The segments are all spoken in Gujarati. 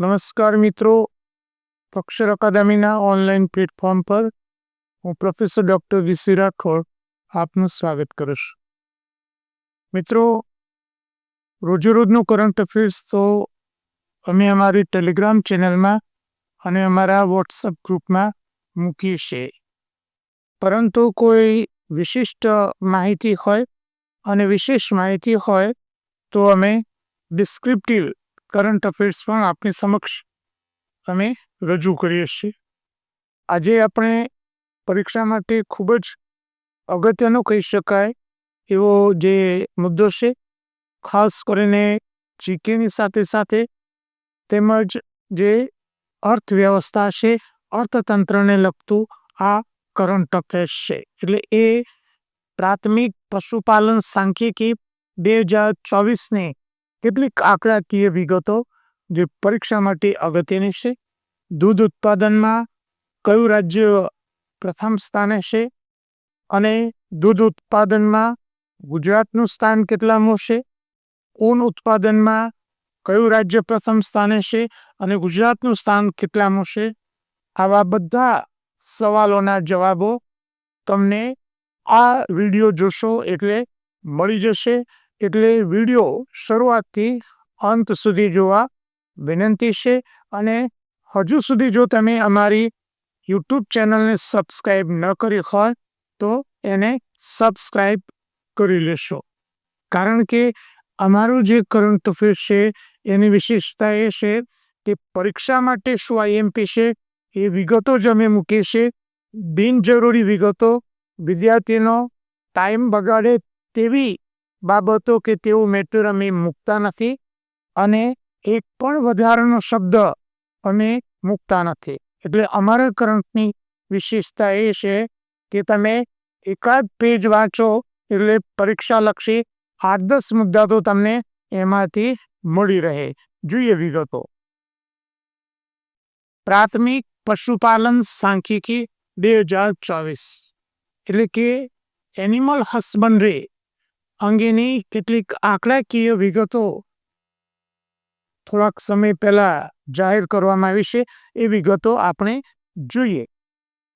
નમસ્કાર મિત્રો. અક્ષર અકાદમીના ઓનલાઈન પ્લેટફોર્મ પર હું પ્રોફેસર ડૉક્ટર વીસી રાઠોડ આપનું સ્વાગત કરીશ મિત્રો, રોજેરોજનું કરંટ અફેર્સ તો અમે અમારી ટેલિગ્રામ ચેનલમાં અને અમારા વોટ્સઅપ ગ્રુપમાં મૂકીએ છીએ. પરંતુ કોઈ વિશિષ્ટ માહિતી હોય અને વિશેષ માહિતી હોય તો અમે ડિસ્ક્રિપ્ટિવ કરંટ અફેર્સ પણ આપની સમક્ષ અમે રજૂ કરીએ છીએ. આજે આપણે પરીક્ષા માટે ખૂબ જ અગત્યનો કહી શકાય એવો જે મુદ્દો છે, ખાસ કરીને જીકેની સાથે સાથે તેમજ જે અર્થવ્યવસ્થા છે, અર્થતંત્રને લગતું આ કરંટ અફેર્સ છે. એટલે એ પ્રાથમિક પશુપાલન સાંખ્યિકી બે હજાર ચોવીસની કેટલીક આંકડાકીય વિગતો જે પરીક્ષા માટે અગત્યની છે? દૂધ ઉત્પાદનમાં કયું રાજ્ય પ્રથમ સ્થાને છે? અને દૂધ ઉત્પાદનમાં ગુજરાતનું સ્થાન કેટલામું છે? ઊન ઉત્પાદનમાં કયું રાજ્ય પ્રથમ સ્થાને છે? અને ગુજરાતનું સ્થાન કેટલામું છે? આવા બધા સવાલોના જવાબો તમને આ વીડિયો જોશો એટલે મળી જશે. એટલે વીડિયો શરૂઆતથી અંત સુધી જોવા વિનંતી છે અને હજુ સુધી જો તમે અમારી યુટ્યુબ ચેનલને સબસ્ક્રાઈબ ન કરી હોય તો એને સબસ્ક્રાઈબ કરી લેશો. કારણ કે અમારું જે કરંટ અફેર છે એની વિશેષતા એ છે કે પરીક્ષા માટે શું આઈએમપી છે એ વિગતો જ અમે મૂકીએ છીએ. બિનજરૂરી વિગતો વિદ્યાર્થીનો ટાઈમ બગાડે તેવી બાબતો કે તેઓ મેટર અમે મૂકતા નથી અને એક પણ વધારાનો શબ્દ અમે મૂકતા નથી. એટલે અમારા કરંટની વિશેષતા એ છે કે તમે એકાદ પેજ વાંચો એટલે પરીક્ષાલક્ષી આઠ દસ મુદ્દા તો તમને એમાંથી મળી રહે. જોઈએ વિગતો. પ્રાથમિક પશુપાલન સાંખ્યિકી બે હજાર ચોવીસ. એટલે કે એનિમલ હસબન્ડરી અંગેની કેટલીક આંકડાકીય વિગતો થોડાક સમય પહેલાં જાહેર કરવામાં આવી છે. એ વિગતો આપણે જોઈએ.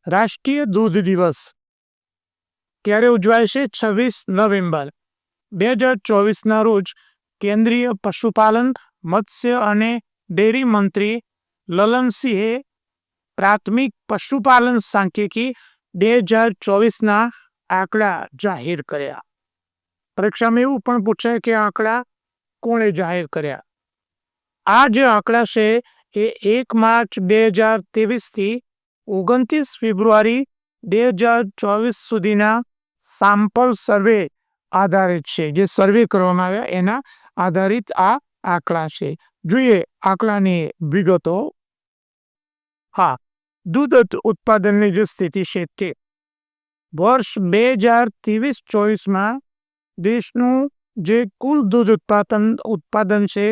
રાષ્ટ્રીય દૂધ દિવસ ક્યારે ઉજવાય છે? છવ્વીસ નવેમ્બર. બે હજાર ચોવીસના રોજ કેન્દ્રીય પશુપાલન, મત્સ્ય અને ડેરી મંત્રી લલનસિંહે પ્રાથમિક પશુપાલન સાંખ્યિકી બે હજાર ચોવીસના આંકડા જાહેર કર્યા. પરીક્ષામાં એવું પણ પૂછાય કે આંકડા કોણે જાહેર કર્યા? આ જે આંકડા છે, એ એક માર્ચ બે હજાર ત્રેવીસથી ઓગણત્રીસ ફેબ્રુઆરી બે હજાર ચોવીસ સુધીના સામ્પલ સર્વે આધારિત છે, જે સર્વે કરવામાં આવ્યા, એના આધારિત આ આંકડા છે. જોઈએ આંકડાની વિગતો. હા, દૂધ ઉત્પાદનની જે સ્થિતિ છે તે. વર્ષ બે હજાર ત્રેવીસ ચોવીસમાં દેશનું જે કુલ દૂધ ઉત્પાદન ઉત્પાદન છે,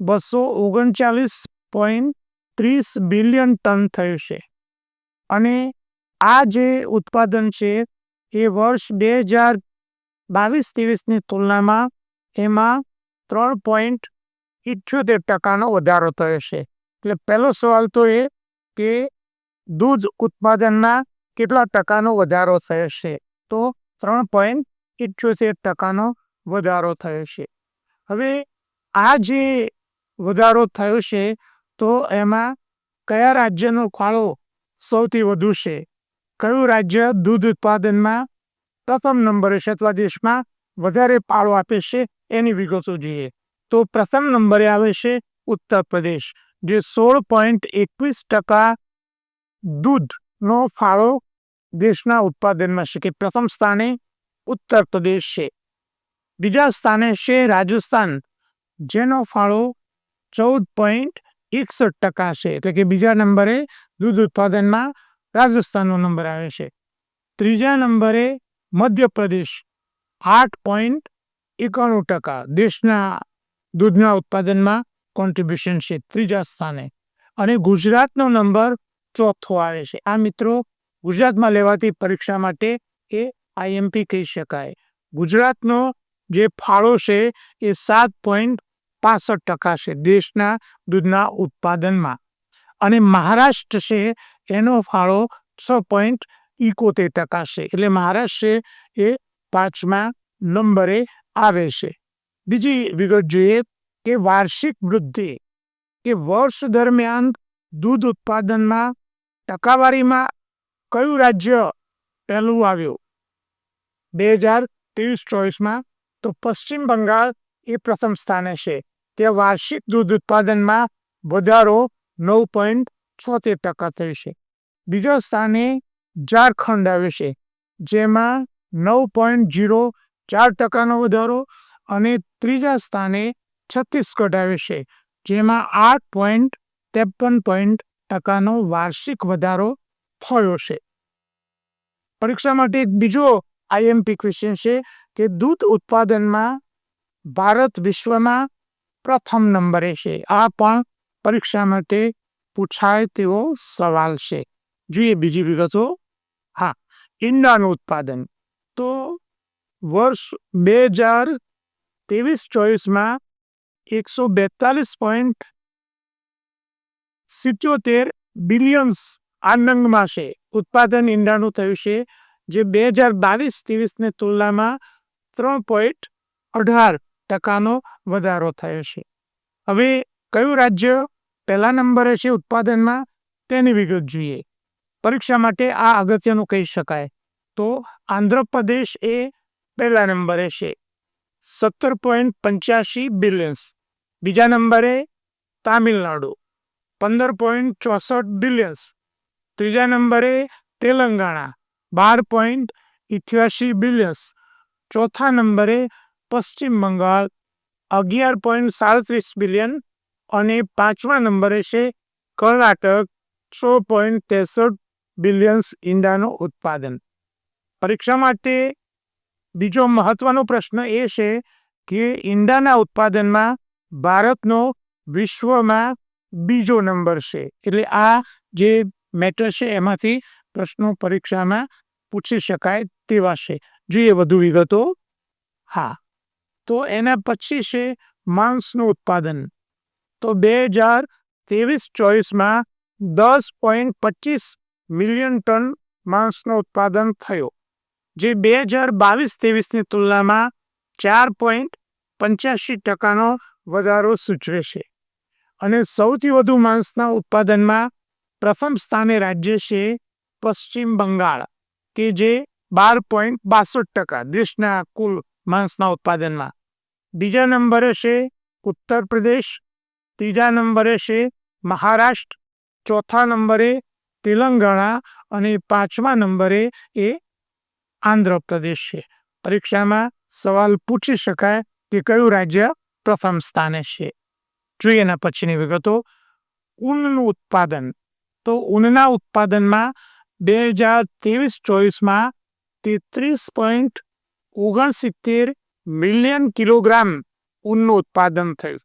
બસો ઓગણચાલીસ પોઈન્ટ ત્રીસ બિલિયન ટન થયું છે. અને આ જે ઉત્પાદન છે, એ વર્ષ બે હજાર બાવીસ ત્રેવીસની તુલનામાં એમાં ત્રણ પોઈન્ટ ઇઠ્યોતેર ટકાનો વધારો થયો છે. એટલે પહેલો સવાલ તો એ કે દૂધ ઉત્પાદનના કેટલા ટકાનો વધારો થયો છે? તો ત્રણ પોઈન્ટ ઇઠ્યોતેર ટકાનો વધારો થયો છે. હવે આ જે વધારો થયો છે, તો એમાં કયા રાજ્યનો ફાળો સૌથી વધુ છે? કયું રાજ્ય દૂધ ઉત્પાદનમાં પ્રથમ નંબરે છે અથવા દેશમાં વધારે ફાળો આપે છે એની વિગતો જોઈએ. તો પ્રથમ નંબરે આવે છે ઉત્તર પ્રદેશ, જે સોળ પોઈન્ટ એકવીસ ટકા દૂધનો ફાળો દેશના ઉત્પાદનમાં છે કે પ્રથમ સ્થાને ઉત્તર પ્રદેશ. છે બીજા સ્થાને છે રાજસ્થાન. જેનો ફાળો ચૌદ પોઈન્ટ એકસઠ ટકા છે. એટલે કે બીજા નંબરે દૂધ ઉત્પાદનમાં રાજસ્થાનનો નંબર આવે છે. ત્રીજા નંબરે મધ્યપ્રદેશ. આઠ પોઈન્ટ એકાણું ટકા. દેશના દૂધના ઉત્પાદનમાં કોન્ટ્રીબ્યુશન છે ત્રીજા સ્થાને. અને ગુજરાતનો નંબર ચોથો આવે છે. આ મિત્રો ગુજરાતમાં લેવાતી પરીક્ષા માટે એ આઈએમપી કહી શકાય. ગુજરાતનો જે ફાળો છે એ સાત પોઈન્ટ પાસઠ ટકા છે દેશના દૂધના ઉત્પાદનમાં. અને મહારાષ્ટ્ર છે એનો ફાળો છ પોઈન્ટ ઇકોતેર ટકા છે. એટલે મહારાષ્ટ્ર એ પાંચમા નંબરે આવે છે. બીજી વિગત જોઈએ કે વાર્ષિક વૃદ્ધિ કે વર્ષ દરમિયાન દૂધ ઉત્પાદનમાં ટકાવારીમાં કયું રાજ્ય પહેલું આવ્યું? બે હજાર ત્રેવીસ ચોવીસમાં તો પશ્ચિમ બંગાળ એ પ્રથમ સ્થાને છે. ત્યાં વાર્ષિક દૂધ ઉત્પાદનમાં વધારો નવ પોઈન્ટ છોતેર ટકા થયો છે. બીજા સ્થાને ઝારખંડ આવે છે, જેમાં નવ પોઈન્ટ જીરો ચાર ટકાનો વધારો અને ત્રીજા સ્થાને છત્તીસગઢ આવે છે, જેમાં આઠ પોઈન્ટ ત્રેપન પોઈન્ટ ટકાનો વાર્ષિક વધારો થયો છે. પરીક્ષા માટે એક બીજો આઈએમપી ક્વેશ્ચન છે કે દૂધ ઉત્પાદનમાં ભારત વિશ્વમાં પ્રથમ નંબરે છે. આ પણ પરીક્ષા માટે પૂછાય તેવો સવાલ છે. જોઈએ બીજી વિગતો. હા ઈંડાનું ઉત્પાદન. તો વર્ષ બે હજાર ત્રેવીસ ચોવીસમાં એકસો બેતાલીસ પોઈન્ટ સિત્યોતેર બિલિયન્સ આનંદમાં છે. ઉત્પાદન ઈંડાનું થયું છે જે બે હજાર બાવીસ ત્રેવીસની તુલનામાં ત્રણ પોઈન્ટ અઢાર ટકાનો વધારો થયો છે. હવે કયું રાજ્ય પહેલા નંબરે છે ઉત્પાદનમાં તેની વિગત જોઈએ. પરીક્ષા માટે આ અગત્યનું કહી શકાય. તો આંધ્રપ્રદેશ એ પહેલા નંબરે છે. સત્તર પોઈન્ટ પંચ્યાસી બિલિયન્સ. બીજા નંબરે તામિલનાડુ. પંદર પોઈન્ટ ચોસઠ બિલિયન્સ. ત્રીજા નંબરે તેલંગાણા. બાર પોઈન્ટ ઇઠ્યાસી બિલિયન્સ. ચોથા નંબરે પશ્ચિમ બંગાળ અગિયાર પોઈન્ટ સાડત્રીસ બિલિયન અને પાંચમા નંબરે છે કર્ણાટક છ પોઈન્ટ ત્રેસઠ બિલિયન્સ ઈંડાનું ઉત્પાદન. પરીક્ષા માટે બીજો મહત્વનો પ્રશ્ન એ છે કે ઈંડાના ઉત્પાદનમાં ભારતનો વિશ્વમાં બીજો નંબર છે. એટલે આ જે મેટર છે એમાંથી પ્રશ્નો પરીક્ષામાં પૂછી શકાય તેવા છે. જોઈએ વધુ વિગતો. હા, તો એના પછી છે માંસનું ઉત્પાદન. તો બે હજાર ત્રેવીસ ચોવીસમાં દસ પોઈન્ટ પચીસ મિલિયન ટન માંસનું ઉત્પાદન થયો, જે બે હજાર બાવીસ ત્રેવીસની તુલનામાં ચાર પોઈન્ટ પંચ્યાસી ટકાનો વધારો સૂચવે છે. અને સૌથી વધુ માંસના ઉત્પાદનમાં પ્રથમ સ્થાને રાજ્ય છે પશ્ચિમ બંગાળ, કે જે બાર પોઈન્ટ બાસઠ ટકા દેશના કુલ માંસના ઉત્પાદનમાં. બીજા નંબરે છે ઉત્તર પ્રદેશ, ત્રીજા નંબરે છે મહારાષ્ટ્ર, ચોથા નંબરે તેલંગાણા અને પાંચમા નંબરે એ આંધ્રપ્રદેશ છે. પરીક્ષામાં સવાલ પૂછી શકાય કે કયું રાજ્ય પ્રથમ સ્થાને છે? જોઈએ એના પછીની વિગતો. ઊનનું ઉત્પાદન. તો ઊનના ઉત્પાદનમાં બે હજાર ત્રેવીસ ચોવીસમાં તેત્રીસ પોઈન્ટ ઓગણસિત્તેર મિલિયન કિલોગ્રામ ઊનનું ઉત્પાદન થયું,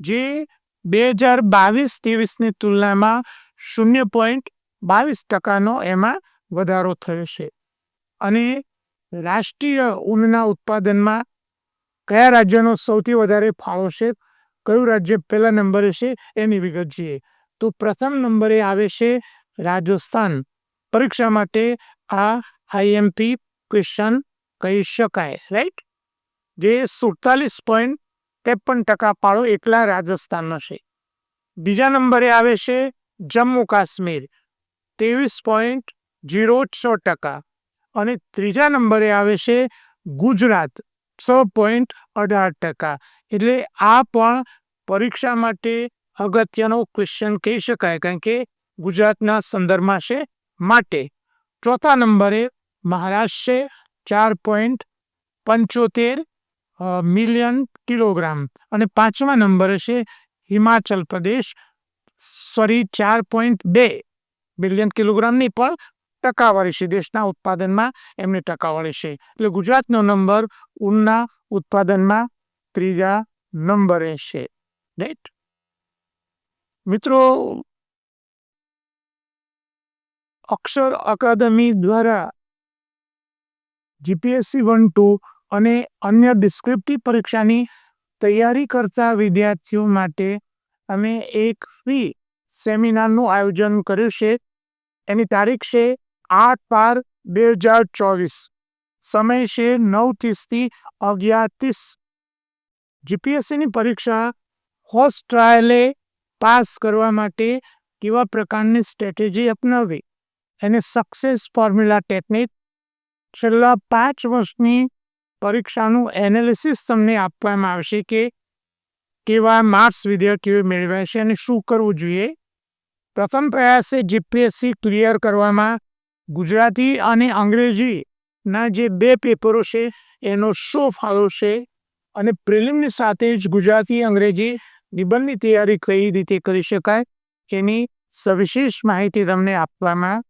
જે બે હજાર બાવીસ ત્રેવીસની તુલનામાં શૂન્ય પોઈન્ટ બાવીસ ટકાનો એમાં વધારો થયો છે. અને રાષ્ટ્રીય ઊનના ઉત્પાદનમાં કયા રાજ્યનો સૌથી વધારે ફાળો છે? કયું રાજ્ય પહેલા નંબરે છે? એની વિગત જોઈએ. તો પ્રથમ નંબરે આવે છે રાજસ્થાન. પરીક્ષા માટે આ આઈએમપી ક્વેશ્ચન કહી શકાય રાઈટ જે સુડતાલીસ પોઈન્ટ ત્રેપન ટકા પાળો એટલા રાજસ્થાનનો છે. બીજા નંબરે આવે છે જમ્મુ કાશ્મીર, ત્રેવીસ પોઈન્ટ જીરો છ ટકા. અને ત્રીજા નંબરે આવે છે ગુજરાત, છ પોઈન્ટ અઢાર ટકા. એટલે આ પણ પરીક્ષા માટે અગત્યનો ક્વેશ્ચન કહી શકાય, કારણ કે ગુજરાતના સંદર્ભમાં છે માટે ચોથા નંબરે મહારાષ્ટ્ર છે ચાર પોઈન્ટ પંચોતેર મિલિયન કિલોગ્રામ. અને પાંચમા નંબરે છે હિમાચલ પ્રદેશ, સોરી, ચાર પોઈન્ટ બે મિલિયન કિલોગ્રામની પણ ટકાવારી છે. દેશના ઉત્પાદનમાં એમની ટકાવારી છે. એટલે ગુજરાતનો નંબર ઊનના ઉત્પાદનમાં ત્રીજા નંબરે છે. રાઈટ મિત્રો અક્ષર અકાદમી દ્વારા જીપીએસસી વન ટુ અને અન્ય ડિસ્ક્રિપ્ટિવ પરીક્ષાની તૈયારી કરતા વિદ્યાર્થીઓ માટે અમે એક ફ્રી સેમિનારનું આયોજન કર્યું છે. એની તારીખ છે આઠ બાર બે હજાર ચોવીસ. સમય છે નવ ત્રીસથી અગિયાર ત્રીસ. જીપીએસસીની પરીક્ષા હોસ્ટ ટ્રાયલે પાસ કરવા માટે કેવા પ્રકારની સ્ટ્રેટેજી અપનાવવી? એને સક્સેસ ફોર્મ્યુલા ટેકનિક છેલ્લા પાંચ વર્ષની પરીક્ષાનું એનાલિસિસ તમને આપવામાં આવશે કે કેવા માર્ક્સ વિદ્યાર્થીઓએ મેળવ્યા છે અને શું કરવું જોઈએ. પ્રથમ પ્રયાસે જીપીએસસી ક્લિયર કરવામાં ગુજરાતી અને અંગ્રેજીના જે બે પેપરો છે એનો શો ફાળો છે અને પ્રિલિમની સાથે જ ગુજરાતી અંગ્રેજી નિબંધની તૈયારી કઈ રીતે કરી શકાય એની સવિશેષ માહિતી તમને આપવામાં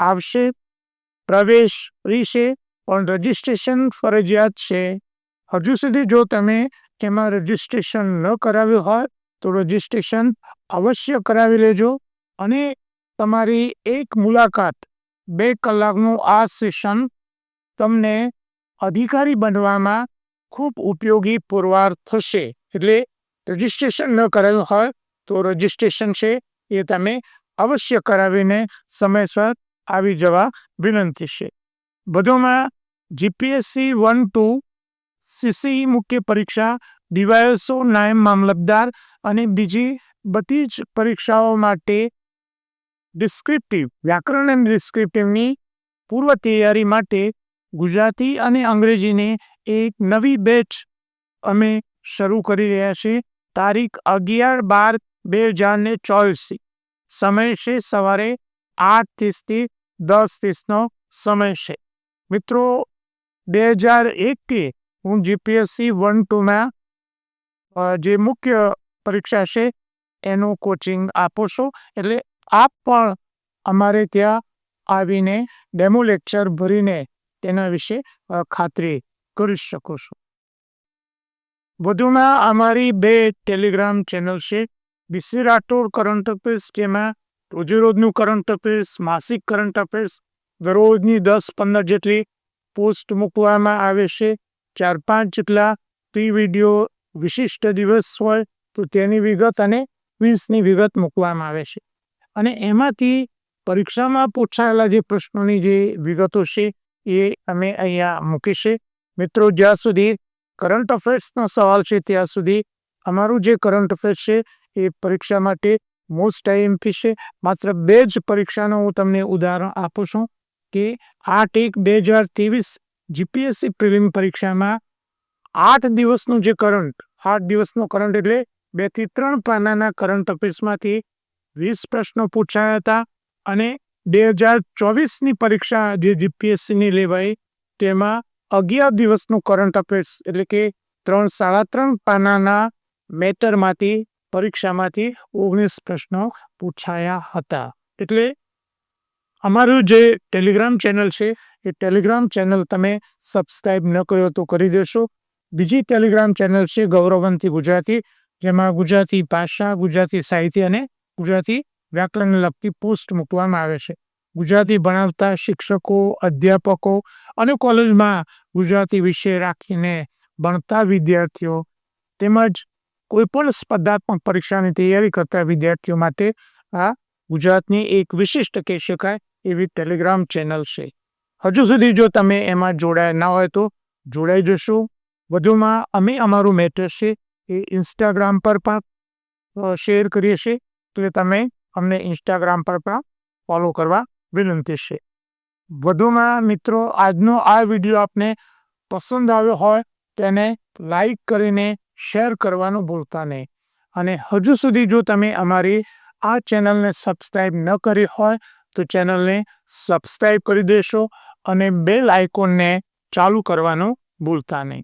આવશે. પ્રવેશ ફ્રી છે પણ રજિસ્ટ્રેશન ફરજિયાત છે. હજુ સુધી જો તમે તેમાં રજિસ્ટ્રેશન ન કરાવ્યું હોય, તો રજિસ્ટ્રેશન અવશ્ય કરાવી લેજો અને તમારી એક મુલાકાત, બે કલાકનું આ સેશન તમને અધિકારી બનવામાં ખૂબ ઉપયોગી પુરવાર થશે. એટલે રજિસ્ટ્રેશન ન કરેલું હોય, તો રજિસ્ટ્રેશન છે એ તમે અવશ્ય કરાવીને સમયસર આવી જવા વિનંતી છે. વધુમાં જીપીએસસી વન ટુ સીસીઈ મુખ્ય પરીક્ષા ડીવાયએસઓ નાયબ મામલતદાર અને બીજી બધી જ પરીક્ષાઓ માટે ડિસ્ક્રિપ્ટિવ વ્યાકરણ અને ડિસ્ક્રિપ્ટિવની પૂર્વ તૈયારી માટે ગુજરાતી અને અંગ્રેજીને એક નવી બેચ અમે શરૂ કરી રહ્યા છીએ. તારીખ અગિયાર બાર બે હજાર ને ચોવીસથી સમય છે સવારે આઠ ત્રીસથી દસ ત્રીસનો સમય છે. મિત્રો, બે હજાર એકથી હું જીપીએસસી વન ટુમાં જે મુખ્ય પરીક્ષા છે, એનું કોચિંગ આપો છો. એટલે આપ પણ અમારે ત્યાં આવીને ડેમો લેક્ચર ભરીને તેના વિશે ખાતરી કરી શકો છો. વધુમાં અમારી બે ટેલિગ્રામ ચેનલ છે. બીસી રાઠોડ કરંટ અફેર્સ જેમાં રોજે રોજનું કરંટ અફેર્સ માસિક કરંટ અફેર્સ દરરોજની દસ પંદર જેટલી પોસ્ટ મૂકવામાં આવે છે. ચાર પાંચ જેટલા પ્રી વીડિયો વિશિષ્ટ દિવસ હોય તો તેની વિગત અને ક્વિઝની વિગત મૂકવામાં આવે છે. અને એમાંથી પરીક્ષામાં પૂછાયેલા જે પ્રશ્નોની જે વિગતો છે એ અમે અહીંયા મૂકીશે મિત્રો, જ્યાં સુધી કરંટ અફેર્સનો સવાલ છે, ત્યાં સુધી અમારું જે કરંટ અફેર્સ છે એ પરીક્ષા માટે મોસ્ટ આઈએમપી છે માત્ર બે જ પરીક્ષાનો હું તમને ઉદાહરણ આપું છું કે આઠ એક બે હજાર ત્રેવીસ જીપીએસસી પ્રિલિમ પરીક્ષામાં આઠ દિવસનું જે કરંટ આઠ દિવસનો કરંટ એટલે બેથી ત્રણ પાનાના કરંટ અફેર્સમાંથી વીસ પ્રશ્નો પૂછાયા હતા અને બે હજાર ચોવીસની પરીક્ષા જે જીપીએસસીની લેવાઈ તેમાં અગિયાર દિવસનું કરંટ અફેર્સ એટલે કે ત્રણ સાડા ત્રણ પાનાના મેટરમાંથી પરીક્ષામાંથી ઓગણીસ પ્રશ્નો પૂછાયા હતા. એટલે અમારું જે ટેલિગ્રામ ચેનલ છે, એ ટેલિગ્રામ ચેનલ તમે સબસ્ક્રાઈબ ન કર્યો તો કરી દેશો. બીજી ટેલિગ્રામ ચેનલ છે, ગૌરવંતી ગુજરાતી, જેમાં ગુજરાતી ભાષા, ગુજરાતી સાહિત્ય અને ગુજરાતી વ્યાકરણને લગતી પોસ્ટ મૂકવામાં આવે છે. ગુજરાતી ભણાવતા શિક્ષકો, અધ્યાપકો અને કોલેજમાં ગુજરાતી વિષય રાખીને ભણતા વિદ્યાર્થીઓ તેમજ કોઈપણ સ્પર્ધાત્મક પરીક્ષાની તૈયારી કરતા વિદ્યાર્થીઓ માટે આ ગુજરાતની એક વિશિષ્ટ કહી શકાય એવી ટેલિગ્રામ ચેનલ છે. હજુ સુધી જો તમે એમાં જોડાયા ના હોય તો જોડાઈ જશો. વધુમાં અમે અમારું મેટર છે એ ઇન્સ્ટાગ્રામ પર પણ શેર કરીએ છીએ. એટલે તમે અમને ઇન્સ્ટાગ્રામ પર પણ ફોલો કરવા વિનંતી છે. વધુમાં મિત્રો, આજનો આ વીડિયો આપને પસંદ આવ્યો હોય તેને લાઈક કરીને શેર કરવાનું ભૂલતા નહીં. અને હજુ સુધી જો તમે અમારી આ ચેનલને સબસ્ક્રાઈબ ન કરી હોય, તો ચેનલને સબસ્ક્રાઈબ કરી દેશો અને બેલ આઇકોનને ચાલુ કરવાનું ભૂલતા નહીં.